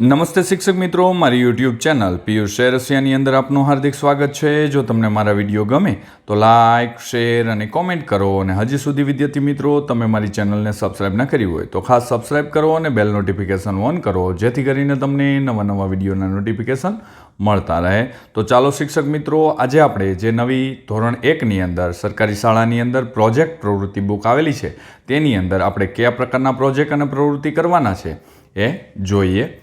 નમસ્તે શિક્ષક મિત્રો, મારી યુટ્યુબ ચેનલ પિયુષ શેરસિયાની અંદર આપનું હાર્દિક સ્વાગત છે. જો તમને મારા વીડિયો ગમે, તો લાઇક શેર અને કોમેન્ટ કરો અને હજી સુધી વિદ્યાર્થી મિત્રો, તમે મારી ચેનલને સબસ્ક્રાઇબ ન કરી હોય, તો ખાસ સબસ્ક્રાઇબ કરો અને બેલ નોટિફિકેશન ઓન કરો, જેથી કરીને તમને નવા નવા વિડીયોના નોટિફિકેશન મળતા રહે. તો ચાલો શિક્ષક મિત્રો, આજે આપણે જે નવી ધોરણ એકની અંદર સરકારી શાળાની અંદર પ્રોજેક્ટ પ્રવૃત્તિ બુક આવેલી છે, તેની અંદર આપણે કયા પ્રકારના પ્રોજેક્ટ અને પ્રવૃત્તિ કરવાના છે એ જોઈએ.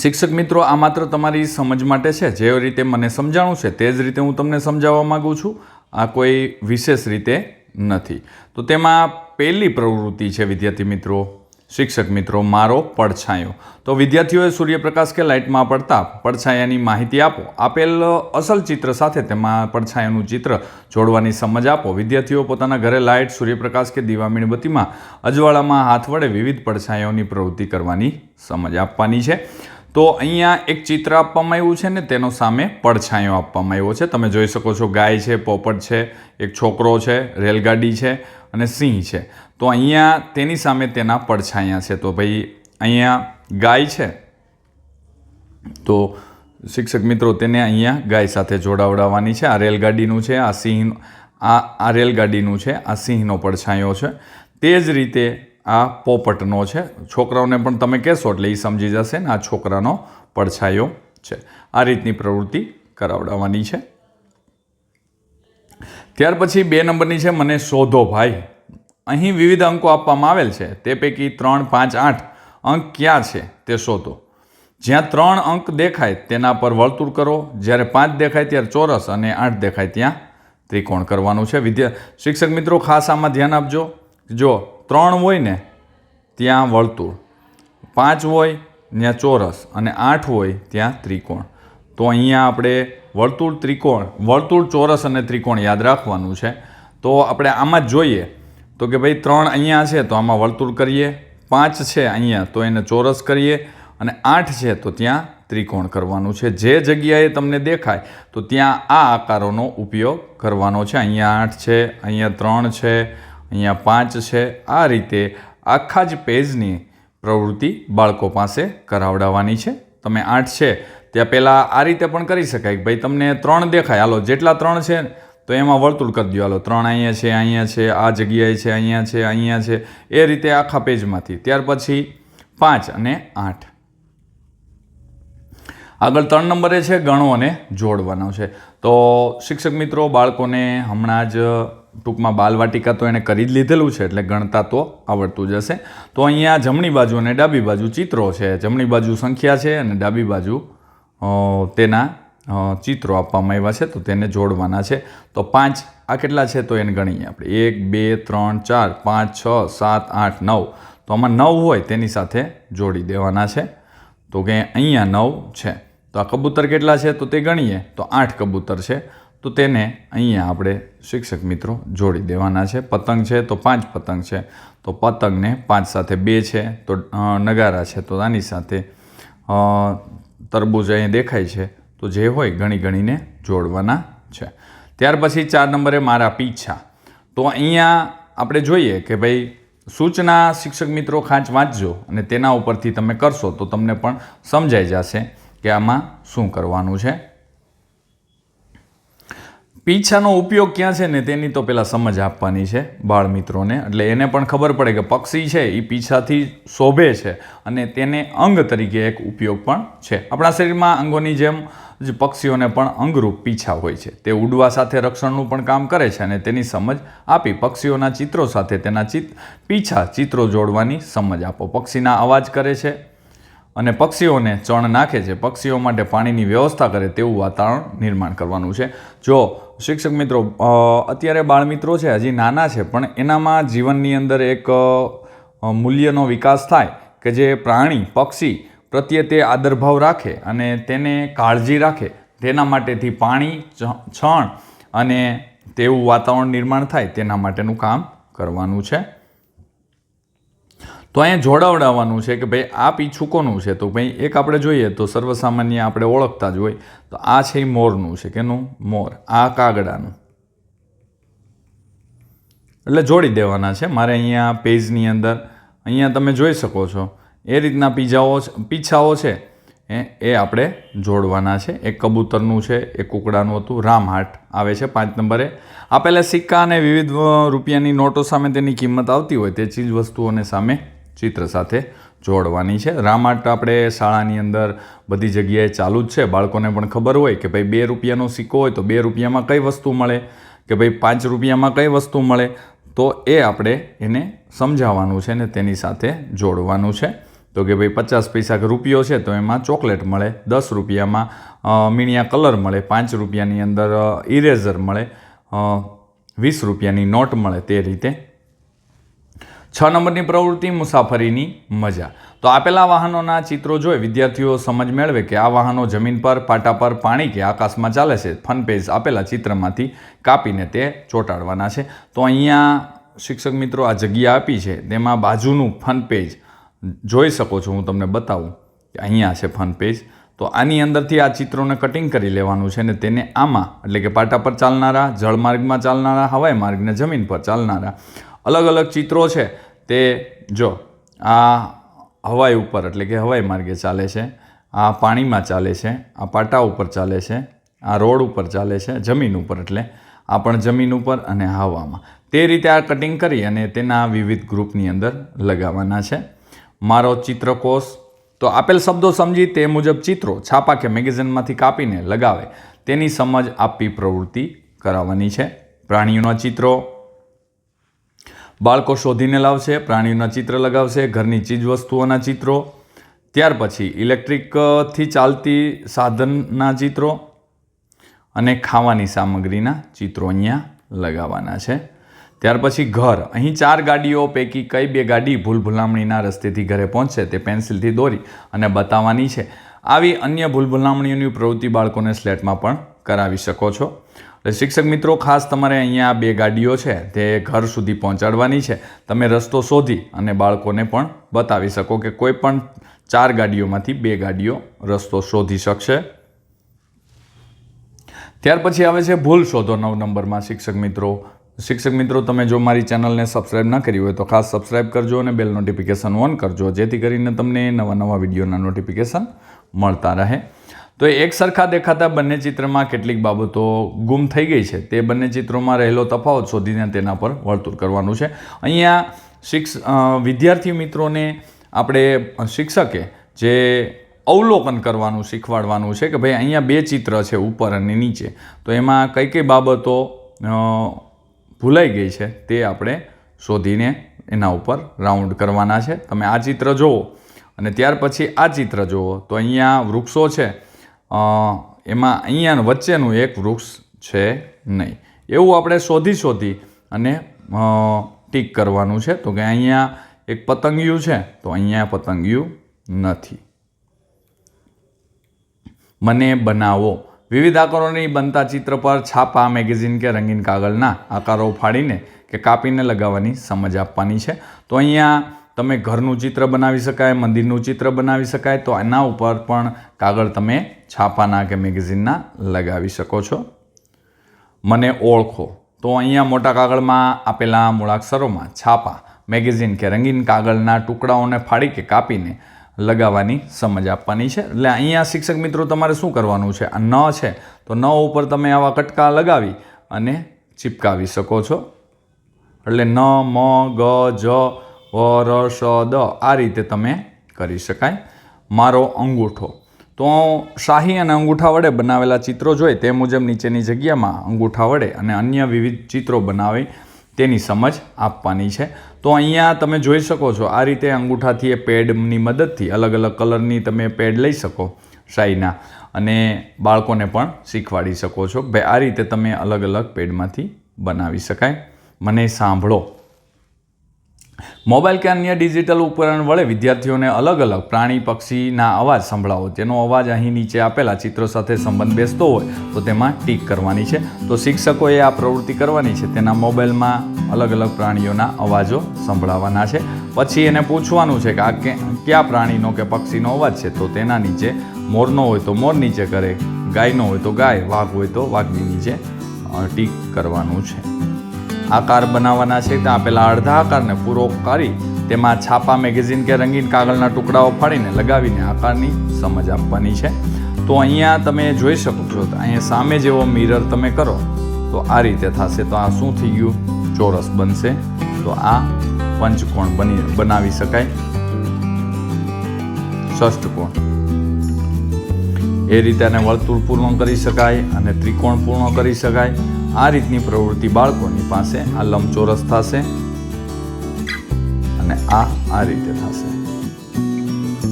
શિક્ષક મિત્રો, આ માત્ર તમારી સમજ માટે છે. જે રીતે મને સમજાણું છે, તે જ રીતે હું તમને સમજાવવા માગું છું. આ કોઈ વિશેષ રીતે નથી. તો તેમાં પહેલી પ્રવૃત્તિ છે, વિદ્યાર્થી મિત્રો. શિક્ષક મિત્રો, મારો પડછાયો. તો વિદ્યાર્થીઓએ સૂર્યપ્રકાશ કે લાઇટમાં પડતા પડછાયાની માહિતી આપો. આપેલ અસલ ચિત્ર સાથે તેમાં પડછાયાનું ચિત્ર જોડવાની સમજ આપો. વિદ્યાર્થીઓ પોતાના ઘરે લાઇટ, સૂર્યપ્રકાશ કે દીવા મીણબત્તીમાં અજવાળામાં હાથ વડે વિવિધ પડછાયાઓની પ્રવૃત્તિ કરવાની સમજ આપવાની છે. તો અહીંયા એક ચિત્ર આપવામાં આવ્યું છે ને તેનો સામે પડછાયો આપવામાં આવ્યો છે. તમે જોઈ શકો છો ગાય છે, પોપટ છે, એક છોકરો છે, રેલગાડી છે અને સિંહ છે. તો અહીંયા તેની સામે તેના પડછાયા છે. તો ભાઈ, અહીંયા ગાય છે. તો શિક્ષક મિત્રો, તેને અહીંયા ગાય સાથે જોડાવડાવવાની છે. આ રેલગાડીનું છે, આ સિંહ, આ આ રેલગાડીનું છે, આ સિંહનો પડછાયો છે. તે જ રીતે આ પોપટનો છે. છોકરાઓને પણ તમે કહેશો એટલે એ સમજી જશે ને આ છોકરાનો પડછાયો છે. આ રીતની પ્રવૃત્તિ કરાવડાવવાની છે. ત્યાર પછી બે નંબરની છે, મને શોધો ભાઈ. અહીં વિવિધ અંકો આપવામાં આવેલ છે. તે પૈકી ત્રણ, પાંચ, આઠ અંક ક્યાં છે તે શોધો. જ્યાં ત્રણ અંક દેખાય તેના પર વર્તુળ કરો. જ્યારે પાંચ દેખાય ત્યારે ચોરસ અને આઠ દેખાય ત્યાં ત્રિકોણ કરવાનું છે. વિદ્યા, શિક્ષક મિત્રો, ખાસ આમાં ધ્યાન આપજો. જો ત્રણ હોય ને, ત્યાં વર્તુળ. પાંચ હોય, ત્યાં ચોરસ અને આઠ હોય, ત્યાં ત્રિકોણ. તો અહીંયા આપણે વર્તુળ ત્રિકોણ, વર્તુળ ચોરસ અને ત્રિકોણ યાદ રાખવાનું છે. તો આપણે આમાં જ જોઈએ. તો કે ભાઈ ત્રણ અહીંયા છે તો આમાં વર્તુળ કરીએ. પાંચ છે અહીંયા તો એને ચોરસ કરીએ. અને આઠ છે તો ત્યાં ત્રિકોણ કરવાનું છે. જે જગ્યાએ તમને દેખાય તો ત્યાં આ આકારોનો ઉપયોગ કરવાનો છે. અહીંયા આઠ છે, અહીંયા ત્રણ છે, અહીંયા પાંચ છે. આ રીતે આખા જ પેજની પ્રવૃત્તિ બાળકો પાસે કરાવડાવવાની છે. તમે આઠ છે ત્યાં પહેલાં આ રીતે પણ કરી શકાય કે ભાઈ તમને ત્રણ દેખાય. હાલો, જેટલા ત્રણ છે તો એમાં વર્તુળ કરી દો હાલો, ત્રણ અહીંયા છે અહીંયા છે, આ જગ્યાએ છે, અહીંયા છે અહીંયા છે. એ રીતે આખા પેજમાંથી. ત્યાર પછી પાંચ અને આઠ. આગળ ત્રણ નંબરે છે ગણો અને જોડવાનો છે. તો શિક્ષક મિત્રો, બાળકોને હમણાં જ ટૂંકમાં બાલવાટિકા તો એણે કરી જ લીધેલું છે, એટલે ગણતા તો આવડતું જ હશે. તો અહીંયા જમણી બાજુ અને ડાબી બાજુ ચિત્રો છે. જમણી બાજુ સંખ્યા છે અને ડાબી બાજુ તેના ચિત્રો આપવામાં આવ્યા છે, તો તેને જોડવાના છે. તો પાંચ, આ કેટલા છે તો એને ગણીએ આપણે. એક, બે, ત્રણ, ચાર, પાંચ, છ, સાત, આઠ, નવ. તો આમાં નવ હોય તેની સાથે જોડી દેવાના છે. તો કે અહીંયા નવ છે. તો આ કબૂતર કેટલા છે તો તે ગણીએ. તો આઠ કબૂતર છે. તો તેને અહીંયા આપણે શિક્ષક મિત્રો જોડી દેવાના છે. પતંગ છે તો પાંચ પતંગ છે. તો પતંગને પાંચ સાથે બે છે. તો નગારા છે તો આની સાથે અ, તરબૂચ અહીં દેખાય છે તો જે હોય ગણી ગણીને જોડવાના છે. ત્યાર પછી ચાર નંબરે મારા પીછા. તો અહીંયા આપણે જોઈએ કે ભાઈ સૂચના શિક્ષક મિત્રો ખાંચ વાંચજો અને તેના ઉપરથી તમે કરશો તો તમને પણ સમજાઈ જશે કે આમાં શું કરવાનું છે. પીછાનો ઉપયોગ ક્યાં છે ને તેની તો પહેલાં સમજ આપવાની છે બાળ મિત્રોને એટલે એને પણ ખબર પડે કે પક્ષી છે એ પીછાથી શોભે છે અને તેને અંગ તરીકે એક ઉપયોગ પણ છે. આપણા શરીરમાં અંગોની જેમ જ પક્ષીઓને પણ અંગરૂપ પીછા હોય છે. તે ઉડવા સાથે રક્ષણનું પણ કામ કરે છે અને તેની સમજ આપી પક્ષીઓના ચિત્રો સાથે તેના ચિત, પીછા ચિત્રો જોડવાની સમજ આપો. પક્ષીના અવાજ કરે છે અને પક્ષીઓને ચણ નાખે છે. પક્ષીઓ માટે પાણીની વ્યવસ્થા કરે તેવું વાતાવરણ નિર્માણ કરવાનું છે. જો શિક્ષક મિત્રો અત્યારે બાળમિત્રો છે, હજી નાના છે, પણ એનામાં જીવનની અંદર એક મૂલ્યનો વિકાસ થાય કે જે પ્રાણી, પક્ષી પ્રત્યે તે આદરભાવ રાખે અને તેને કાળજી રાખે. તેના માટેથી પાણી છણ અને તેવું વાતાવરણ નિર્માણ થાય, તેના માટેનું કામ કરવાનું છે. તો અહીંયા જોડાવડાવવાનું છે કે ભાઈ આ પીછું કોનું છે. તો ભાઈ એક આપણે જોઈએ તો સર્વસામાન્ય આપણે ઓળખતા જ હોય. તો આ છે એ મોરનું છે. કેનું? મોર. આ કાગડાનું. એટલે જોડી દેવાના છે. મારે અહીંયા પેજની અંદર અહીંયા તમે જોઈ શકો છો. એ રીતના પીઝાઓ પીછાઓ છે. એ આપણે જોડવાના છે. એક કબૂતરનું છે, એક કુકડાનું હતું. રામહાટ આવે છે પાંચ નંબરે. આપેલા સિક્કા અને વિવિધ રૂપિયાની નોટો સામે તેની કિંમત આવતી હોય. તે ચીજ વસ્તુઓને સામે ચિત્ર સાથે જોડવાની છે. રામાટ આપણે શાળાની અંદર બધી જગ્યાએ ચાલુ જ છે. બાળકોને પણ ખબર હોય કે ભાઈ બે રૂપિયાનો સિક્કો હોય તો બે રૂપિયામાં કઈ વસ્તુ મળે? કે ભાઈ પાંચ રૂપિયામાં કઈ વસ્તુ મળે? તો એ આપણે એને સમજાવવાનું છે ને તેની સાથે જોડવાનું છે. તો કે ભાઈ પચાસ પૈસા કે રૂપિયો છે તો એમાં ચોકલેટ મળે, દસ રૂપિયામાં મીણિયા કલર મળે, પાંચ રૂપિયાની અંદર ઇરેઝર મળે વીસ રૂપિયાની નોટ મળે તે રીતે છ નંબરની પ્રવૃત્તિ, મુસાફરીની મજા. તો આપેલા વાહનોના ચિત્રો જોઈ વિદ્યાર્થીઓ સમજ મેળવે કે આ વાહનો જમીન પર, પાટા પર, પાણી કે આકાશમાં ચાલે છે. ફન પેજ આપેલા ચિત્રમાંથી કાપીને તે ચોંટાડવાના છે. તો અહીંયા શિક્ષક મિત્રો આ જગ્યા આપી છે. તેમાં બાજુનું ફન પેજ જોઈ શકો છો. હું તમને બતાવું કે અહીંયા છે ફન પેજ. તો આની અંદરથી આ ચિત્રોને કટિંગ કરી લેવાનું છે ને તેને આમાં, એટલે કે પાટા પર ચાલનારા, જળમાર્ગમાં ચાલનારા, હવાઈ માર્ગને જમીન પર ચાલનારા અલગ અલગ ચિત્રો છે તે જો આ હવાઈ ઉપર એટલે કે હવાઈ માર્ગે ચાલે છે, આ પાણીમાં ચાલે છે, આ પાટા ઉપર ચાલે છે, આ રોડ ઉપર ચાલે છે, જમીન ઉપર એટલે આ પણ જમીન ઉપર અને હવામાં. તે રીતે આ કટિંગ કરી અને તેના વિવિધ ગ્રુપની અંદર લગાવવાના છે. મારો ચિત્રકોષ તો આપેલ શબ્દો સમજી તે મુજબ ચિત્રો છાપા કે મેગેઝિનમાંથી કાપીને લગાવે. તેની સમજ આપવી પ્રવૃત્તિ કરાવવાની છે. પ્રાણીઓના ચિત્રો બાળકો શોધીને લાવશે, પ્રાણીઓના ચિત્ર લગાવશે, ઘરની ચીજ વસ્તુઓના ચિત્રો, ત્યાર પછી ઇલેક્ટ્રિકથી ચાલતી સાધનના ચિત્રો અને ખાવાની સામગ્રીના ચિત્રો અહીંયા લગાવવાના છે. ત્યાર પછી ઘર. અહીં ચાર ગાડીઓ, પૈકી કઈ બે ગાડી ભૂલ ભૂલામણીના રસ્તેથી ઘરે પહોંચશે તે પેન્સિલથી દોરી અને બતાવવાની છે. આવી અન્ય ભૂલ ભૂલામણીઓની પ્રવૃત્તિ બાળકોને સ્લેટમાં પણ કરાવી શકો છો. શિક્ષક મિત્રો, ખાસ તમારે અહીંયા બે ગાડીઓ છે તે ઘર સુધી પહોંચાડવાની છે. તમે રસ્તો શોધી અને બાળકોને પણ બતાવી શકો કે કોઈ પણ ચાર ગાડીઓમાંથી બે ગાડીઓ રસ્તો શોધી શકશે. ત્યાર પછી આવે છે ભૂલ શોધો નવ નંબરમાં શિક્ષક મિત્રો. શિક્ષક મિત્રો, તમે જો મારી ચેનલને સબસ્ક્રાઇબ ન કરી હોય તો ખાસ સબસ્ક્રાઇબ કરજો અને બેલ નોટિફિકેશન ઓન કરજો, જેથી કરીને તમને નવા નવા વિડીયોના નોટિફિકેશન મળતા રહે. તો એક સરખા દેખાતા બંને ચિત્રમાં કેટલીક બાબતો ગુમ થઈ ગઈ છે. તે બંને ચિત્રોમાં રહેલો તફાવત શોધીને તેના પર વર્તુળ કરવાનું છે. અહીંયા શિક્ષ વિદ્યાર્થી મિત્રોને આપણે શિક્ષકે જે અવલોકન કરવાનું શીખવાડવાનું છે કે ભાઈ અહીંયા બે ચિત્ર છે ઉપર અને નીચે. તો એમાં કઈ કઈ બાબતો ભૂલાઈ ગઈ છે તે આપણે શોધીને એના ઉપર રાઉન્ડ કરવાના છે. તમે આ ચિત્ર જુઓ અને ત્યાર પછી આ ચિત્ર જુઓ. તો અહીંયા વૃક્ષો છે. એમાં અહીંયા વચ્ચેનું એક વૃક્ષ છે નહીં. એવું આપણે શોધી શોધી અને ટીક કરવાનું છે. તો કે અહીંયા એક પતંગિયું છે, તો અહીંયા પતંગિયું નથી. મને બનાવો. વિવિધ આકારોની બનતા ચિત્ર પર છાપા, મેગેઝિન કે રંગીન કાગળના આકારો ફાડીને કે કાપીને લગાવવાની સમજ આપવાની છે. તો અહીંયા તમે ઘરનું ચિત્ર બનાવી શકાય, મંદિરનું ચિત્ર બનાવી શકાય, તો એના ઉપર પણ કાગળ તમે છાપાના કે મેગેઝિનના લગાવી શકો છો. મને ઓળખો. તો અહીંયા મોટા કાગળમાં આપેલા મૂળાક્ષરોમાં છાપા, મેગેઝિન કે રંગીન કાગળના ટુકડાઓને ફાડી કે કાપીને લગાવવાની સમજ આપવાની છે. એટલે અહીંયા શિક્ષક મિત્રો, તમારે શું કરવાનું છે? આ ન છે, તો ન ઉપર તમે આવા કટકા લગાવી અને ચિપકાવી શકો છો. એટલે ન, મ, ગ, જ વ ર શ દ આ રીતે તમે કરી શકાય. મારો અંગૂઠો. તો શાહી અને અંગૂઠા વડે બનાવેલા ચિત્રો જોઈ તે મુજબ નીચેની જગ્યામાં અંગૂઠા વડે અને અન્ય વિવિધ ચિત્રો બનાવી તેની સમજ આપવાની છે. તો અહીંયા તમે જોઈ શકો છો, આ રીતે અંગૂઠાથી એ પેડની મદદથી અલગ અલગ કલરની તમે પેડ લઈ શકો શાહીના અને બાળકોને પણ શીખવાડી શકો છો. ભાઈ આ રીતે તમે અલગ અલગ પેડમાંથી બનાવી શકાય. મને સાંભળો. મોબાઈલ કે અન્ય ડિજિટલ ઉપકરણ વડે વિદ્યાર્થીઓને અલગ અલગ પ્રાણી, પક્ષીના અવાજ સંભળાવો. તેનો અવાજ અહીં નીચે આપેલા ચિત્રો સાથે સંબંધ બેસતો હોય, તો તેમાં ટીક કરવાની છે. તો શિક્ષકોએ આ પ્રવૃત્તિ કરવાની છે. તેના મોબાઈલમાં અલગ અલગ પ્રાણીઓના અવાજો સંભળાવવાના છે. પછી એને પૂછવાનું છે કે આ કયા પ્રાણીનો કે પક્ષીનો અવાજ છે? તો તેના નીચે મોરનો હોય તો મોર નીચે કરે, ગાયનો હોય તો ગાય, વાઘ હોય તો વાઘની નીચે ટીક કરવાનું છે. આકાર બનાવવાના છે. ત્યાં આપેલા અડધા આકારને પૂરો કરી તેમાં છાપા મેગેઝિન કે રંગીન કાગળના ટુકડાઓ ફાડીને લગાવીને આકારની સમજ આપવાની છે. તો અહીંયા તમે જોઈ શકો છો અહીંયા સામે જેવો મિરર તમે કરો તો આ રીતે થશે. તો આ શું થઈ ગયું? ચોરસ બનશે. તો આ પંચકોણ બની, બનાવી શકાય. ષષ્ઠકોણ. એ રીતે આને વર્તુળ પૂર્ણ કરી શકાય અને ત્રિકોણ પૂર્ણ કરી શકાય. આ રીતની પ્રવૃત્તિ બાળકોની પાસે આ લંબચોરસ થશે અને આ આ રીતે થશે.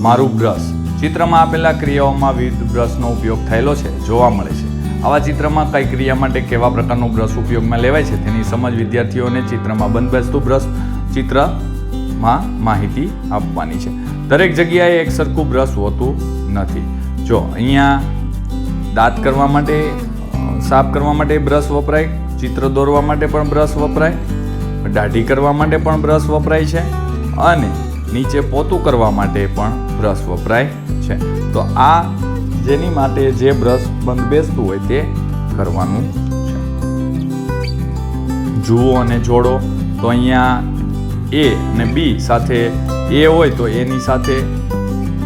મારું બ્રશ. ચિત્રમાં આપેલા ક્રિયાઓમાં વિવિધ બ્રશનો ઉપયોગ થયેલો છે, જોવા મળે છે. આવા ચિત્રમાં કઈ ક્રિયા માટે કેવા પ્રકારનો બ્રશ ઉપયોગમાં લેવાય છે તેની સમજ વિદ્યાર્થીઓને ચિત્રમાં બંધબેસતું બ્રશ ચિત્રમાં માહિતી આપવાની છે. દરેક જગ્યાએ એક સરખું બ્રશ હોતું નથી. જો અહીંયા દાંત કરવા માટે સાફ કરવા માટે બ્રશ વપરાય, ચિત્ર દોરવા માટે પણ બ્રશ વપરાય, દાઢી કરવા માટે પણ બ્રશ વપરાય છે અને નીચે પોતું કરવા માટે પણ બ્રશ વપરાય છે. તો આ જેની માટે જે બ્રશ બંધ બેસતું હોય તે કરવાનું છે. જુઓ અને જોડો. તો અહીંયા એ અને બી સાથે એ હોય તો એની સાથે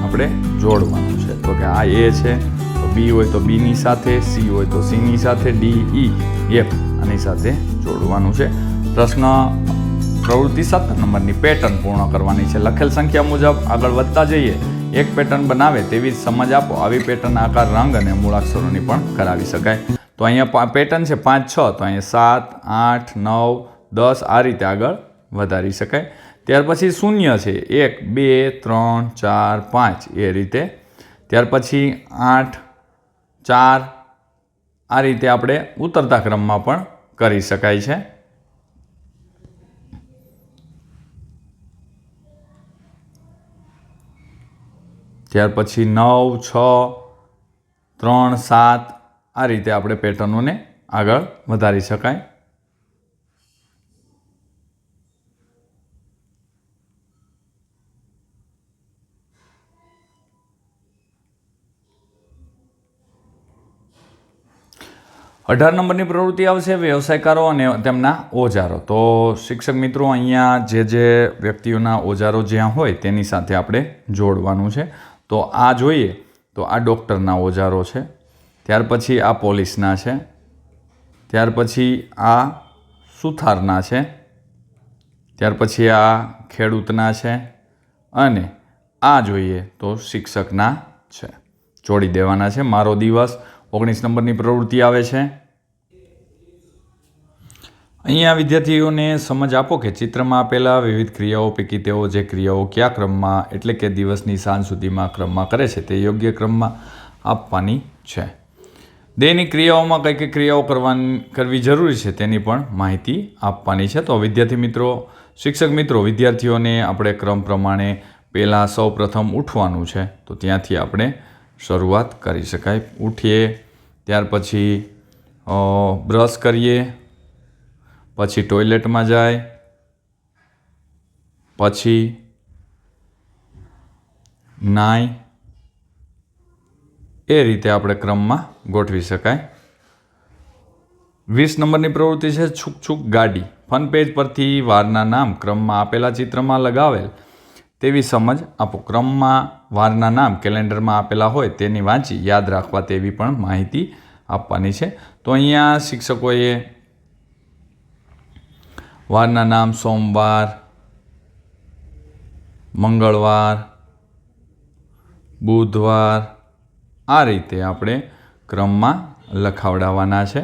આપણે જોડવાનું છે. તો કે આ એ છે બી હોય તો બીની સાથે સી હોય તો સીની સાથે ડી ઈ એફ આની સાથે જોડવાનું છે. પ્રશ્ન પ્રવૃત્તિ સાત નંબરની પેટર્ન પૂર્ણ કરવાની છે. લખેલ સંખ્યા મુજબ આગળ વધતા જઈએ. એક પેટર્ન બનાવે તેવી જ સમજ આપો. આવી પેટર્ન આકાર, રંગ અને મૂળાક્ષરોની પણ કરાવી શકાય. તો અહીંયા પેટર્ન છે પાંચ, છ. તો અહીંયા સાત, આઠ, નવ, દસ આ રીતે આગળ વધારી શકાય. ત્યાર પછી શૂન્ય છે. એક, બે, ત્રણ, ચાર, પાંચ એ રીતે. ત્યાર પછી આઠ ચાર આ રીતે આપણે ઉતરતા ક્રમમાં પણ કરી શકાય છે. ત્યાર પછી નવ, છ, ત્રણ, સાત આ રીતે આપણે પેટર્નોને આગળ વધારી શકાય. અઢાર નંબરની પ્રવૃત્તિ આવશે વ્યવસાયકારો અને તેમના ઓજારો. તો શિક્ષક મિત્રો, અહીંયા જે જે વ્યક્તિઓના ઓજારો જ્યાં હોય તેની સાથે આપણે જોડવાનું છે. તો આ જોઈએ, તો આ ડૉક્ટરના ઓજારો છે. ત્યાર પછી આ પોલીસના છે. ત્યાર પછી આ સુથારના છે. ત્યાર પછી આ ખેડૂતના છે. અને આ જોઈએ તો શિક્ષકના છે. જોડી દેવાના છે. મારો દિવસ ઓગણીસ નંબરની પ્રવૃત્તિ આવે છે. અહીંયા વિદ્યાર્થીઓને સમજ આપો કે ચિત્રમાં આપેલા વિવિધ ક્રિયાઓ પૈકી તેઓ જે ક્રિયાઓ કયા ક્રમમાં, એટલે કે દિવસની સાંજ સુધીમાં ક્રમમાં કરે છે તે યોગ્ય ક્રમમાં આપવાની છે. દૈનિક ક્રિયાઓમાં કઈ કઈ ક્રિયાઓ કરવાની, કરવી જરૂરી છે તેની પણ માહિતી આપવાની છે. તો વિદ્યાર્થી મિત્રો, શિક્ષક મિત્રો, વિદ્યાર્થીઓને આપણે ક્રમ પ્રમાણે પહેલાં સૌ પ્રથમ ઉઠવાનું છે. તો ત્યાંથી આપણે શરૂઆત કરી શકાય. ઉઠીએ, ત્યાર પછી બ્રશ કરીએ પછી ટોયલેટમાં જાય, પછી નાય. એ રીતે આપણે ક્રમમાં ગોઠવી શકાય. વીસ નંબરની પ્રવૃત્તિ છે છૂક છૂક ગાડી. ફન પેજ પરથી વારના નામ ક્રમમાં આપેલા ચિત્રમાં લગાવેલ તેવી સમજ આપો. ક્રમમાં વારના નામ કેલેન્ડરમાં આપેલા હોય તેની વાંચી યાદ રાખવા તેવી પણ માહિતી આપવાની છે. તો અહીંયા શિક્ષકોએ વારના નામ સોમવાર, મંગળવાર, બુધવાર, આ રીતે આપણે ક્રમમાં લખાવડાવવાના છે.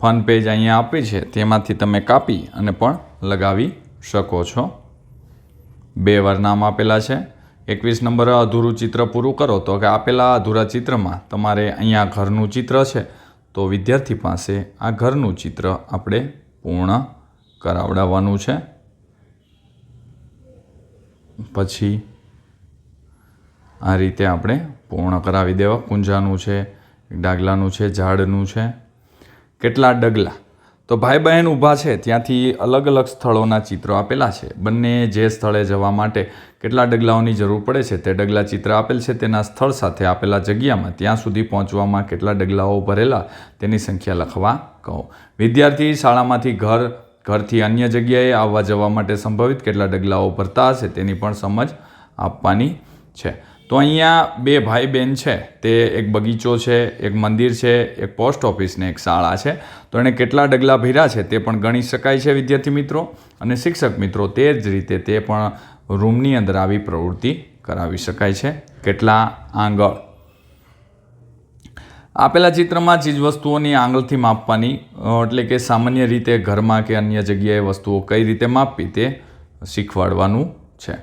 ફન પેજ અહીંયા આપી છે, તેમાંથી તમે કાપી અને પણ લગાવી શકો છો. બે વાર નામ આપેલા છે. એકવીસ નંબર અધૂરું ચિત્ર પૂરું કરો તો કે આપેલા અધૂરા ચિત્રમાં તમારે અહીંયા ઘરનું ચિત્ર છે. તો વિદ્યાર્થી પાસે આ ઘરનું ચિત્ર આપણે પૂર્ણ કરાવડાવવાનું છે. પછી આ રીતે આપણે પૂર્ણ કરાવી દેવા. કુંજાનું છે, ડાગલાનું છે, ઝાડનું છે. કેટલા ડગલા? તો ભાઈ બહેન ઊભા છે, ત્યાંથી અલગ અલગ સ્થળોના ચિત્રો આપેલા છે. બંને જે સ્થળે જવા માટે કેટલા ડગલાઓની જરૂર પડે છે તે ડગલા ચિત્ર આપેલ છે. તેના સ્થળ સાથે આપેલા જગ્યામાં ત્યાં સુધી પહોંચવામાં કેટલા ડગલાઓ ભરેલા તેની સંખ્યા લખવા કહો. વિદ્યાર્થી શાળામાંથી ઘર ઘરથી અન્ય જગ્યાએ આવવા જવા માટે સંભવિત કેટલા ડગલાઓ ભરતા હશે તેની પણ સમજ આપવાની છે. તો અહીંયા બે ભાઈ બહેન છે. તે એક બગીચો છે, એક મંદિર છે, એક પોસ્ટ ઓફિસ ને એક શાળા છે. તો એણે કેટલા ડગલા ભર્યા છે તે પણ ગણી શકાય છે, વિદ્યાર્થી મિત્રો. અને શિક્ષક મિત્રો, તે જ રીતે તે પણ રૂમની અંદર આવી પ્રવૃત્તિ કરાવી શકાય છે. કેટલા આંગળ આપેલા ચિત્રમાં ચીજવસ્તુઓની આંગળથી માપવાની એટલે કે સામાન્ય રીતે ઘરમાં કે અન્ય જગ્યાએ વસ્તુઓ કઈ રીતે માપવી તે શીખવાડવાનું છે.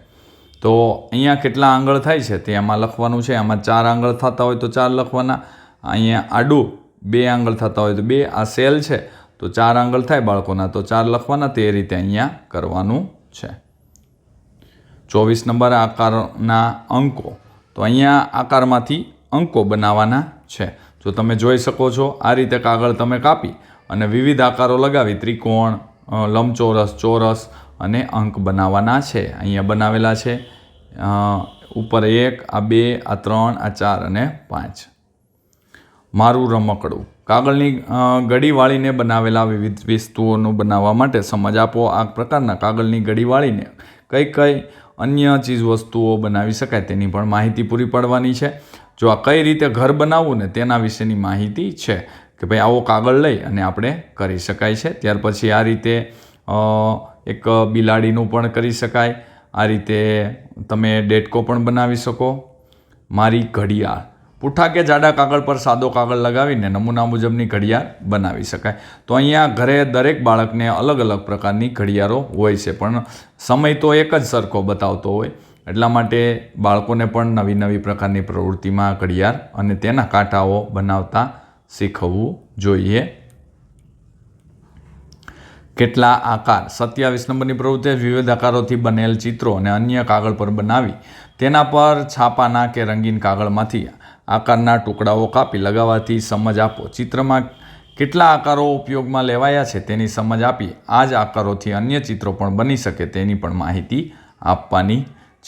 તો અહીંયા કેટલા આંગળ થાય છે તે એમાં લખવાનું છે. આમાં ચાર આંગળ થતા હોય તો ચાર લખવાના. અહીંયા આડું બે આંગળ થતા હોય તો બે. આ સેલ છે તો ચાર આંગળ થાય બાળકોના તો ચાર લખવાના. તે રીતે અહીંયા કરવાનું છે. ચોવીસ નંબર આકારના અંકો. તો અહીંયા આકારમાંથી અંકો બનાવવાના છે. જો તમે જોઈ શકો છો, આ રીતે કાગળ તમે કાપી અને વિવિધ આકારો લગાવી, ત્રિકોણ લંબચોરસ, ચોરસ અને અંક બનાવવાના છે. અહીંયા બનાવેલા છે ઉપર એક, આ બે, આ ત્રણ, આ ચાર અને પાંચ. મારું રમકડું. કાગળની ગડી વાળીને બનાવેલા વિવિધ વસ્તુઓનું બનાવવા માટે સમજ આપો. આ પ્રકારના કાગળની ગડી વાળીને કઈ કઈ અન્ય ચીજ વસ્તુઓ બનાવી શકાય તેની પણ માહિતી પૂરી પાડવાની છે. જો આ કઈ રીતે ઘર બનાવવું ને તેના વિશેની માહિતી છે કે ભાઈ આવો કાગળ લઈ અને આપણે કરી શકાય છે. ત્યાર પછી આ રીતે એક બિલાડીનું પણ કરી શકાય. આ રીતે તમે ડેટકો પણ બનાવી શકો. મારી ઘડિયાળ. પૂઠા કે જાડા કાગળ પર સાદો કાગળ લગાવીને નમૂના મુજબની ઘડિયાળ બનાવી શકાય. તો અહીંયા ઘરે દરેક બાળકને અલગ અલગ પ્રકારની ઘડિયાળો હોય છે, પણ સમય તો એક જ સરખો બતાવતો હોય. એટલા માટે બાળકોને પણ નવી નવી પ્રકારની પ્રવૃત્તિમાં ઘડિયાળ અને તેના કાંટાઓ બનાવતા શીખવવું જોઈએ. કેટલા આકાર? સત્યાવીસ નંબરની પ્રવૃત્તિ વિવિધ આકારોથી બનેલ ચિત્રો અને અન્ય કાગળ પર બનાવી તેના પર છાપાના કે રંગીન કાગળમાંથી આકારના ટુકડાઓ કાપી લગાવવાથી સમજ આપો. ચિત્રમાં કેટલા આકારો ઉપયોગમાં લેવાયા છે તેની સમજ આપી. આ જ આકારોથી અન્ય ચિત્રો પણ બની શકે તેની પણ માહિતી આપવાની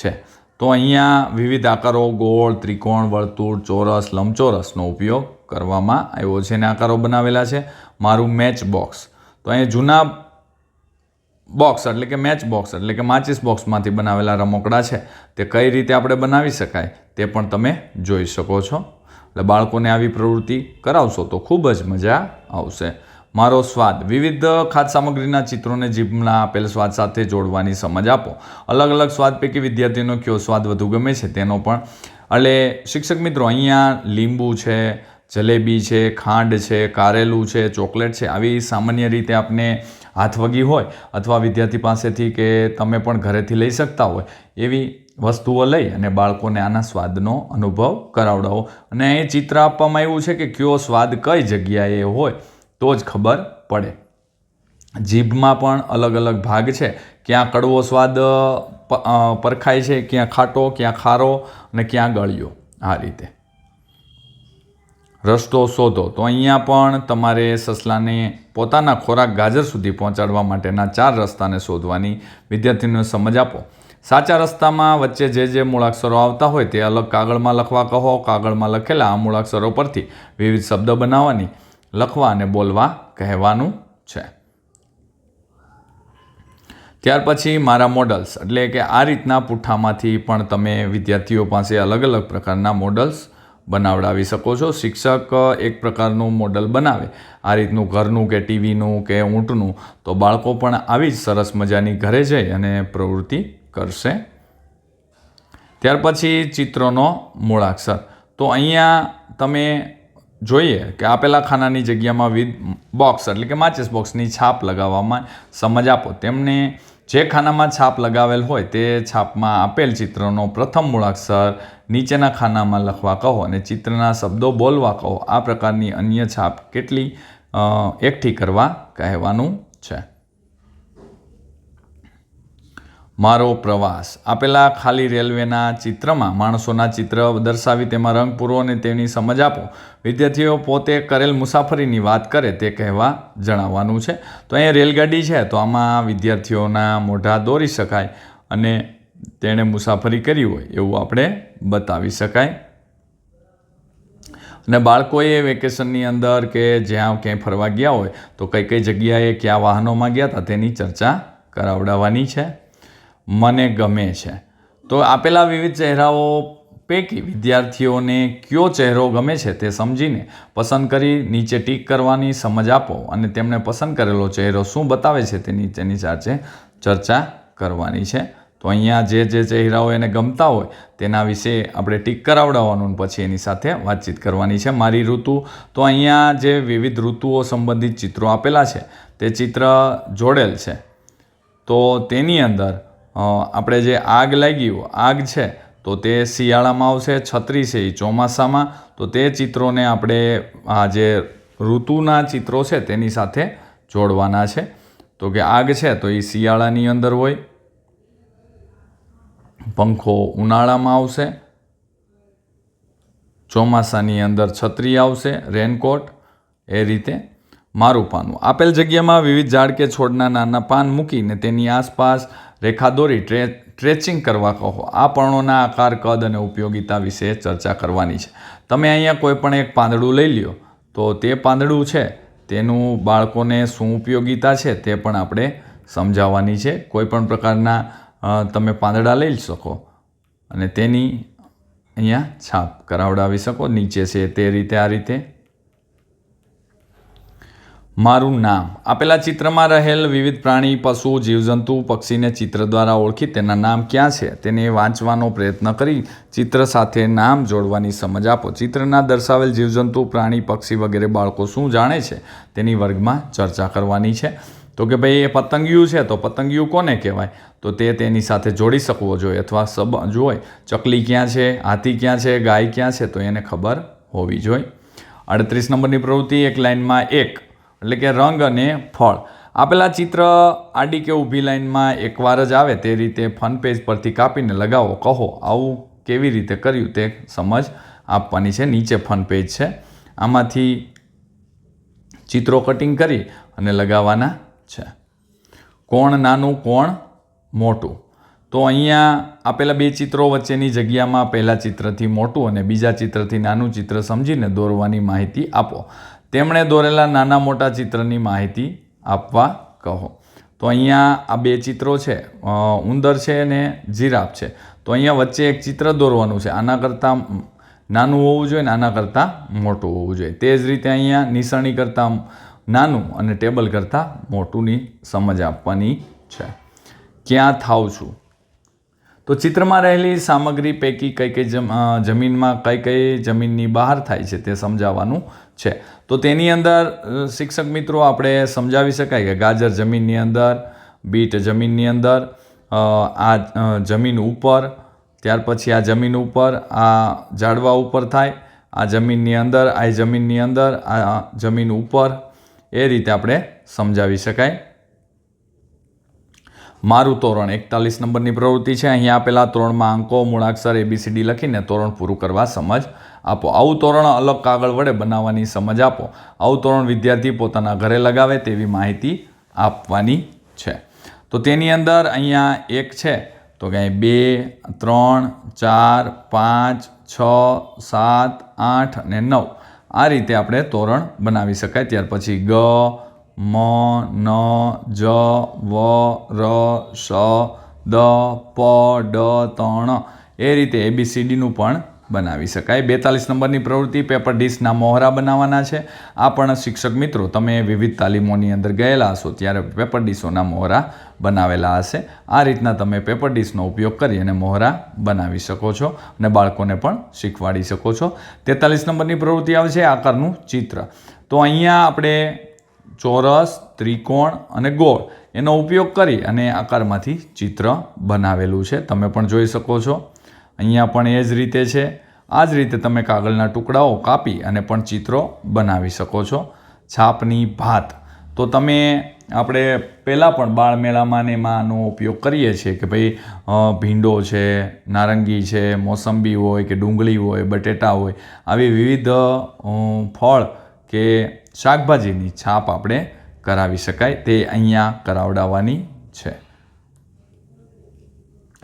છે. તો અહીંયા વિવિધ આકારો, ગોળ, ત્રિકોણ, વર્તુળ, ચોરસ, લંબચોરસનો ઉપયોગ કરવામાં આવ્યો છે અને આકારો બનાવેલા છે. મારું મેચ બોક્સ તો અહીંયા જૂના બોક્સ એટલે કે મેચ બોક્સ એટલે કે માચિસ બોક્સમાંથી બનાવેલા રમકડા છે. તે કઈ રીતે આપણે બનાવી શકાય તે પણ તમે જોઈ શકો છો. એટલે બાળકોને આવી પ્રવૃત્તિ કરાવશો તો ખૂબ જ મજા આવશે. મારો સ્વાદ. વિવિધ ખાદ્ય સામગ્રીના ચિત્રોને જીભના આપેલ સ્વાદ સાથે જોડવાની સમજ આપો. અલગ અલગ સ્વાદ પૈકી વિદ્યાર્થીનો કયો સ્વાદ વધુ ગમે છે તેનો પણ. એટલે શિક્ષક મિત્રો, અહીંયા લીંબુ છે, જલેબી છે, ખાંડ છે, કારેલું છે, ચોકલેટ છે, આવી સામાન્ય રીતે આપને હાથવગી હોય અથવા વિદ્યાર્થી પાસેથી કે તમે પણ ઘરેથી લઈ શકતા હોય એવી વસ્તુઓ લઈ અને બાળકોને આના સ્વાદનો અનુભવ કરાવડાવો. અને એ ચિત્ર આપવામાં એવું છે કે કયો સ્વાદ કઈ જગ્યાએ હોય તો જ ખબર પડે. જીભમાં પણ અલગ અલગ ભાગ છે. ક્યાં કડવો સ્વાદ પરખાય છે, ક્યાં ખાટો, ક્યાં ખારો અને ક્યાં ગળ્યો આ રીતે. રસ્તો શોધો. તો અહીંયા પણ તમારે સસલાને પોતાના ખોરાક ગાજર સુધી પહોંચાડવા માટેના ચાર રસ્તાને શોધવાની વિદ્યાર્થીઓને સમજ આપો. સાચા રસ્તામાં વચ્ચે જે જે મૂળાક્ષરો આવતા હોય તે અલગ કાગળમાં લખવા કહો. કાગળમાં લખેલા આ મૂળાક્ષરો પરથી વિવિધ શબ્દ બનાવવાની. લખવા અને બોલવા કહેવાનું છે. ત્યાર પછી મારા મોડલ્સ એટલે કે આ રીતના પુઠ્ઠામાંથી પણ તમે વિદ્યાર્થીઓ પાસે અલગ અલગ પ્રકારના મોડલ્સ બનાવડાવી શકો છો. શિક્ષક એક પ્રકારનું મોડલ બનાવે. આ રીતનું ઘરનું કે ટીવીનું કે ઊંટનું, તો બાળકો પણ આવી જ સરસ મજાની ઘરે જઈ અને પ્રવૃત્તિ કરશે. ત્યાર પછી ચિત્રોનો મૂળાક્ષર. તો અહીંયા તમે જોઈએ કે આપેલા ખાનાની જગ્યામાં વિથ બોક્સ, એટલે કે માચિસ બોક્સની છાપ લગાવવામાં સમજ આપો. તેમને જે ખાનામાં છાપ લગાવેલ હોય તે છાપમાં આપેલ ચિત્રનો પ્રથમ મૂળાક્ષર નીચેના ખાનામાં લખવા કહો અને ચિત્રના શબ્દો બોલવા કહો. આ પ્રકારની અન્ય છાપ કેટલી એકઠી કરવા કહેવાનું છે. મારો પ્રવાસ. આપેલા ખાલી રેલવેના ચિત્રમાં માણસોના ચિત્ર દર્શાવી તેમાં રંગ પૂરો અને તેની સમજ આપો. વિદ્યાર્થીઓ પોતે કરેલ મુસાફરીની વાત કરે તે કહેવા જણાવવાનું છે. તો અહીંયા રેલગાડી છે, તો આમાં વિદ્યાર્થીઓના મોઢા દોરી શકાય અને તેણે મુસાફરી કરી હોય એવું આપણે બતાવી શકાય. અને બાળકોએ વેકેશનની અંદર કે જ્યાં ક્યાંય ફરવા ગયા હોય, તો કઈ કઈ જગ્યાએ કયા વાહનોમાં ગયા હતા તેની ચર્ચા કરાવડાવવાની છે. મને ગમે છે. તો આપેલા વિવિધ ચહેરાઓ પૈકી વિદ્યાર્થીઓને કયો ચહેરો ગમે છે તે સમજીને પસંદ કરી નીચે ટીક કરવાની સમજ આપો અને તેમણે પસંદ કરેલો ચહેરો શું બતાવે છે તે નીચેની સાથે ચર્ચા કરવાની છે. તો અહીંયા જે જે ચહેરાઓ એને ગમતા હોય તેના વિશે આપણે ટીક કરાવડાવવાનું પછી એની સાથે વાતચીત કરવાની છે. મારી ઋતુ, તો અહીંયા જે વિવિધ ઋતુઓ સંબંધિત ચિત્રો આપેલા છે તે ચિત્ર જોડેલ છે. તો તેની અંદર આપણે જે આગ લાગ્યું આગ છે, તો તે શિયાળામાં આવશે, છત્રી છે એ ચોમાસામાં, તો તે ચિત્રોને આપણે આ જે ઋતુના ચિત્રો છે તેની સાથે જોડવાના છે. તો કે આગ છે તો એ શિયાળાની અંદર હોય, પંખો ઉનાળામાં આવશે, ચોમાસાની અંદર છત્રી આવશે, રેનકોટ, એ રીતે મારું પાનું. આપેલ જગ્યામાં વિવિધ ઝાડ કે છોડના નાના પાન મૂકીને તેની આસપાસ રેખા દોરી ટ્રે, ટ્રેચિંગ કરવા કહો. આ પર્ણોના આકાર, કદ અને ઉપયોગિતા વિશે ચર્ચા કરવાની છે. તમે અહીંયા કોઈપણ એક પાંદડું લઈ લ્યો. તો તે પાંદડું છે. તેનું બાળકોને શું ઉપયોગિતા છે તે પણ આપણે સમજાવવાની છે. કોઈ પણ પ્રકારના તમે પાંદડા લઈ શકો. અને તેની અહીંયા છાપ કરાવડાવી શકો. નીચે છે તે રીતે, આ રીતે. મારું નામ. આપેલા ચિત્રમાં રહેલ વિવિધ પ્રાણી, પશુ, જીવજંતુ, પક્ષીને ચિત્ર દ્વારા ઓળખી તેના નામ ક્યાં છે, તેને વાંચવાનો પ્રયત્ન કરી ચિત્ર સાથે નામ જોડવાની સમજ આપો. ચિત્રના દર્શાવેલ જીવજંતુ, પ્રાણી, પક્ષી વગેરે બાળકો શું જાણે છે, તેની વર્ગમાં ચર્ચા કરવાની છે. તો કે ભાઈ, એ પતંગિયું છે, તો પતંગિયું કોને કહેવાય? તો તે તેની સાથે જોડી શકવો જોઈએ અથવા સબ જોઈએ ચકલી ક્યાં છે, હાથી ક્યાં છે, ગાય ક્યાં છે, તો એને ખબર હોવી જોઈએ. અડત્રીસ નંબરની પ્રવૃત્તિ એક લાઇનમાં એક. એટલે કે રંગ અને ફળ. આપેલા ચિત્ર આડી કે ઊભી લાઇનમાં એકવાર જ આવે તે રીતે ફન પેજ પરથી કાપીને લગાવો. કહો, આવું કેવી રીતે કર્યું તે સમજ આપવાની છે. નીચે ફન પેજ છે. આમાંથી ચિત્રો કટિંગ કરી અને લગાવવાના છે. કોણ નાનું, કોણ મોટું? તો અહીંયા આપેલા બે ચિત્રો વચ્ચેની જગ્યામાં પહેલાં ચિત્રથી મોટું અને બીજા ચિત્રથી નાનું ચિત્ર સમજીને દોરવાની માહિતી આપો. તેમણે દોરેલા નાના મોટા ચિત્રની માહિતી આપવા કહો. તો અહીંયા આ બે ચિત્રો છે ઉંદર છે અને જીરાફ છે. તો અહીંયા વચ્ચે એક ચિત્ર દોરવાનું છે. આના કરતાં નાનું હોવું જોઈએ ને આના કરતાં મોટું હોવું જોઈએ. તે જ રીતે અહીંયા નિશાણી કરતાં નાનું અને ટેબલ કરતાં મોટુંની સમજ આપવાની છે. ક્યાં થાવ છું? તો ચિત્રમાં રહેલી સામગ્રી પૈકી કઈ કઈ જમીનમાં કઈ કઈ જમીનની બહાર થાય છે તે સમજાવવાનું છે. તો તેની અંદર શિક્ષક મિત્રો આપણે સમજાવી શકાય કે ગાજર જમીનની અંદર, બીટ જમીનની અંદર આ જમીન ઉપર, ત્યાર પછી આ જમીન ઉપર, આ ઝાડવા ઉપર થાય, આ જમીનની અંદર, આ જમીનની અંદર, આ જમીન ઉપર, એ રીતે આપણે સમજાવી શકાય. મારું તોરણ એકતાલીસ નંબરની પ્રવૃત્તિ છે. અહીંયા આપેલા તોરણમાં અંકો, મૂળાક્ષર એબીસીડી લખીને તોરણ પૂરું કરવા સમજ આપો. આવું તોરણ અલગ કાગળ વડે બનાવવાની સમજ આપો. આવું તોરણ વિદ્યાર્થી પોતાના ઘરે લગાવે તેવી માહિતી આપવાની છે. તો તેની અંદર અહીંયા એક છે. તો કે બે, ત્રણ, ચાર, પાંચ, છ, સાત, આઠ અને નવ. આ રીતે આપણે તોરણ બનાવી શકાય. ત્યાર પછી ગ મ ન જ વ ર સ દ પ, ડ તણ એ રીતે એબીસીડીનું પણ બનાવી શકાય. બેતાલીસ નંબરની પ્રવૃત્તિ, પેપર ડીશના મોહરા બનાવવાના છે. આ પણ શિક્ષક મિત્રો, તમે વિવિધ તાલીમોની અંદર ગયેલા હશો, ત્યારે પેપર ડીશોના મોહરા બનાવેલા હશે. આ રીતના તમે પેપર ડીશનો ઉપયોગ કરી અને મોહરા બનાવી શકો છો અને બાળકોને પણ શીખવાડી શકો છો. તેતાલીસ નંબરની પ્રવૃત્તિ આવે છે આકારનું ચિત્ર. તો અહીંયા આપણે ચોરસ, ત્રિકોણ અને ગોળ. એનો ઉપયોગ કરી અને આકારમાંથી ચિત્ર બનાવેલું છે. તમે પણ જોઈ શકો છો. અહીંયા પણ એ જ રીતે છે. આ જ રીતે તમે કાગળના ટુકડાઓ કાપી અને પણ ચિત્રો બનાવી શકો છો. છાપની ભાત. તો તમે આપણે પહેલાં પણ બાળમેળામાં ને એમાં આનો ઉપયોગ કરીએ છીએ કે ભાઈ ભીંડો છે, નારંગી છે, મોસંબી હોય કે ડુંગળી હોય, બટેટા હોય, આવી વિવિધ ફળ કે શાકભાજીની છાપ આપણે કરાવી શકાય તે અહીંયા કરાવડાવવાની છે.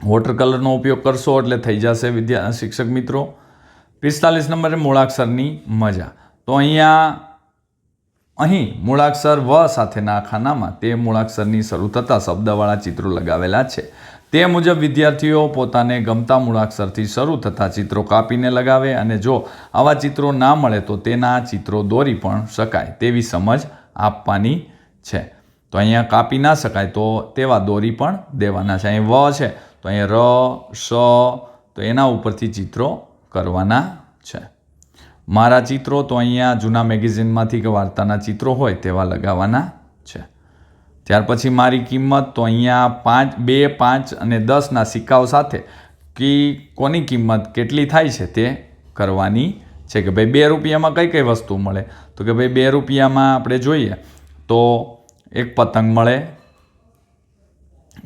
વોટર કલરનો ઉપયોગ કરશો એટલે થઈ જશે વિદ્યા, શિક્ષક મિત્રો. પિસ્તાલીસ નંબરે મૂળાક્ષરની મજા. તો અહીંયા અહીં મૂળાક્ષર વ સાથેના ખાનામાં તે મૂળાક્ષરની શરૂ થતા શબ્દવાળા ચિત્રો લગાવેલા છે. તે મુજબ વિદ્યાર્થીઓ પોતાને ગમતા મૂળાક્ષરથી શરૂ થતા ચિત્રો કાપીને લગાવે અને જો આવા ચિત્રો ના મળે તો તેના ચિત્રો દોરી પણ શકાય તેવી સમજ આપવાની છે. તો અહીંયા કાપી ના શકાય તો તેવા દોરી પણ દેવાના છે. અહીં વ છે. તો અહીંયા ર, સ, તો એના ઉપરથી ચિત્રો કરવાના છે. મારા ચિત્રો તો અહીંયા જૂના મેગેઝિનમાંથી કે વાર્તાના ચિત્રો હોય તેવા લગાવવાના ત્યાર પછી મારી કિંમત તો અહીંયા પાંચ, બે, પાંચ અને દસના સિક્કાઓ સાથે કે કોની કિંમત કેટલી થાય છે તે કરવાની છે કે ભાઈ બે રૂપિયામાં કઈ કઈ વસ્તુ મળે? તો કે ભાઈ બે રૂપિયામાં આપણે જોઈએ તો એક પતંગ મળે,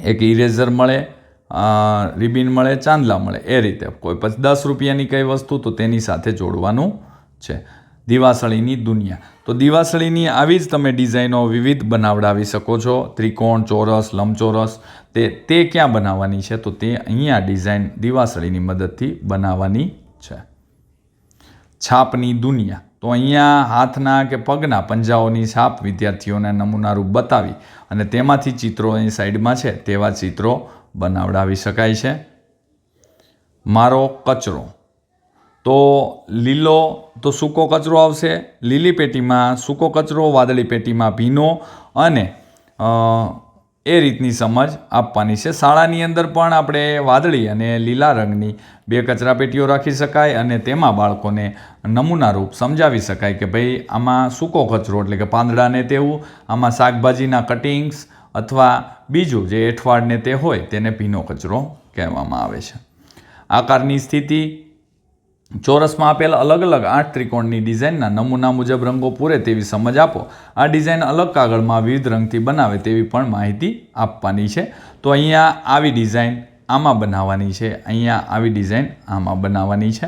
એક ઇરેઝર મળે રિબિન મળે, ચાંદલા મળે, એ રીતે. કોઈ પછી દસ રૂપિયાની કઈ વસ્તુ તો તેની સાથે જોડવાનું છે. દિવાસળીની દુનિયા. તો દિવાસળીની આવી જ તમે ડિઝાઇનો વિવિધ બનાવડાવી શકો છો. ત્રિકોણ, ચોરસ, લંબચોરસ. તે તે ક્યાં બનાવવાની છે? તો તે અહીંયા ડિઝાઇન દિવાસળીની મદદથી બનાવવાની છે. છાપની દુનિયા. તો અહીંયા હાથના કે પગના પંજાઓની છાપ વિદ્યાર્થીઓને નમૂનારૂપ બતાવી અને તેમાંથી ચિત્રો અહીં સાઈડમાં છે. તેવા ચિત્રો બનાવડાવી શકાય છે. મારો કચરો. તો લીલો તો સૂકો કચરો આવશે, લીલી પેટીમાં સૂકો કચરો, વાદળી પેટીમાં ભીનો અને એ રીતની સમજ આપવાની છે. શાળાની અંદર પણ આપણે વાદળી અને લીલા રંગની બે કચરા પેટીઓ રાખી શકાય અને તેમાં બાળકોને નમૂનારૂપ સમજાવી શકાય કે ભાઈ આમાં સૂકો કચરો એટલે કે પાંદડાને તેવું, આમાં શાકભાજીના કટિંગ્સ અથવા બીજું જે એઠવાડને તે હોય તેને ભીનો કચરો કહેવામાં આવે છે. આકારની સ્થિતિ ચોરસમાં આપેલ અલગ અલગ આઠ ત્રિકોણની ડિઝાઇનના નમૂના મુજબ રંગો પૂરે તેવી સમજ આપો. આ ડિઝાઇન અલગ કાગળમાં વિવિધ રંગથી બનાવે તેવી પણ માહિતી આપવાની છે. તો અહીંયા આવી ડિઝાઇન આમાં બનાવવાની છે. અહીંયા આવી ડિઝાઇન આમાં બનાવવાની છે.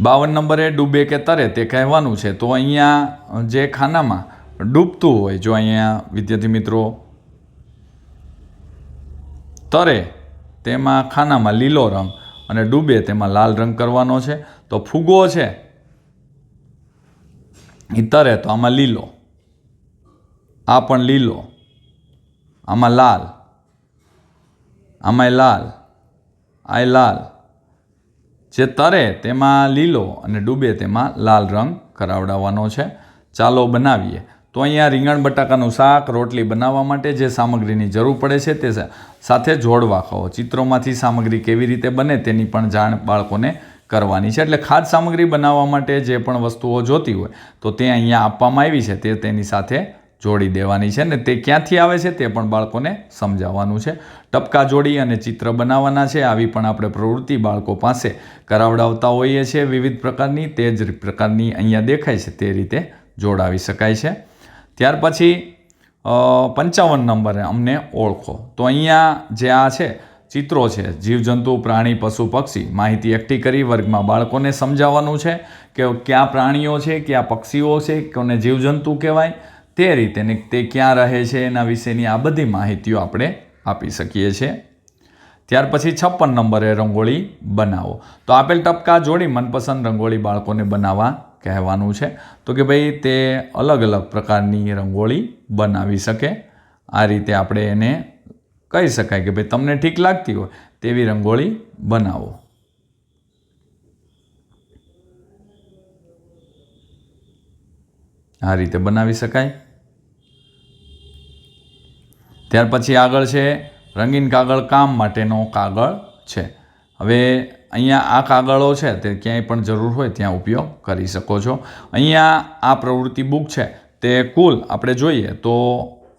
બાવન નંબરે ડૂબે કે તરે તે કહેવાનું છે. તો અહીંયા જે ખાનામાં ડૂબતું હોય, જો અહીંયા વિદ્યાર્થી મિત્રો તરે તેમાં ખાનામાં લીલો રંગ અને ડૂબે તેમાં લાલ રંગ કરવાનો છે. તો ફૂગો છે. એ તરે તો આમાં લીલો. આ પણ લીલો. આમાં લાલ. આમાંય લાલ. આ લાલ. જે તરે તેમાં લીલો અને ડૂબે તેમાં લાલ રંગ કરાવડાવવાનો છે. ચાલો બનાવીએ. તો અહીંયા રીંગણ બટાકાનું શાક રોટલી બનાવવા માટે જે સામગ્રીની જરૂર પડે છે તે સાથે જોડવા કહો ચિત્રોમાંથી સામગ્રી કેવી રીતે બને તેની પણ જાણ બાળકોને કરવાની છે. એટલે ખાદ્ય સામગ્રી બનાવવા માટે જે પણ વસ્તુઓ જોતી હોય, તો તે અહીંયા આપવામાં આવી છે. તે તેની સાથે જોડી દેવાની છે ને તે ક્યાંથી આવે છે તે પણ બાળકોને સમજાવવાનું છે. ટપકા જોડી અને ચિત્ર બનાવવાના છે. આવી પણ આપણે પ્રવૃત્તિ બાળકો પાસે કરાવડાવતા હોઈએ છીએ. વિવિધ પ્રકારની તે જ પ્રકારની અહીંયા દેખાય છે. તે રીતે જોડાવી શકાય છે. ત્યાર પછી પંચાવન નંબરે અમને ઓળખો. તો અહીંયા જે આ છે, ચિત્રો છે, જીવજંતુ, પ્રાણી, પશુ, પક્ષી, માહિતી એકઠી કરી વર્ગમાં બાળકોને સમજાવવાનું છે કે કયા પ્રાણીઓ છે, કયા પક્ષીઓ છે, કોને જીવજંતુ કહેવાય, તે રીતે ને તે ક્યાં રહે છે, એના વિશેની આ બધી માહિતીઓ આપણે આપી શકીએ છીએ. ત્યાર પછી છપ્પન નંબરે રંગોળી બનાવો. તો આપેલ ટપકા જોડી મનપસંદ રંગોળી બાળકોને બનાવવા કહેવાનું છે. તો કે ભાઈ તે અલગ અલગ પ્રકારની રંગોળી બનાવી શકે. આ રીતે આપણે એને કહી શકાય કે ભાઈ તમને ઠીક લાગતી હોય તેવી રંગોળી બનાવો. આ રીતે બનાવી શકાય. ત્યાર પછી આગળ છે રંગીન કાગળ કામ માટેનો કાગળ છે. હવે અહીંયા આ કાગળો છે, તે ક્યાંય પણ જરૂર હોય ત્યાં ઉપયોગ કરી શકો છો. અહીંયા આ પ્રવૃત્તિ બુક છે, તે કુલ આપણે જોઈએ તો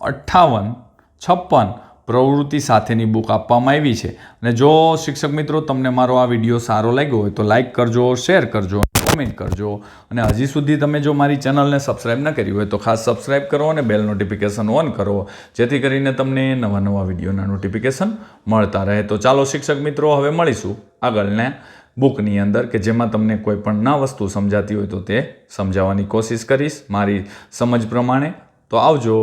અઠ્ઠાવન, છપ્પન પ્રવૃત્તિ સાથેની બુક આપવામાં આવી છે. અને જો શિક્ષક મિત્રો તમને મારો આ વીડિયો સારો લાગ્યો હોય તો લાઈક કરજો, શેર કરજો. કોમેન્ટ કરજો. અને હજી સુધી તમે જો મારી ચેનલને સબસ્ક્રાઈબ ન કરી હોય તો ખાસ સબસ્ક્રાઈબ કરો અને બેલ નોટિફિકેશન ઓન કરો. જેથી કરીને તમને નવા નવા વિડીયોના નોટિફિકેશન મળતા રહે. તો ચાલો શિક્ષક મિત્રો, હવે મળીશું આગળના બુકની અંદર કે જેમાં તમને કોઈ પણ ના વસ્તુ સમજાતી હોય તો તે સમજાવવાની કોશિશ કરીશ. મારી સમજ પ્રમાણે તો આવજો.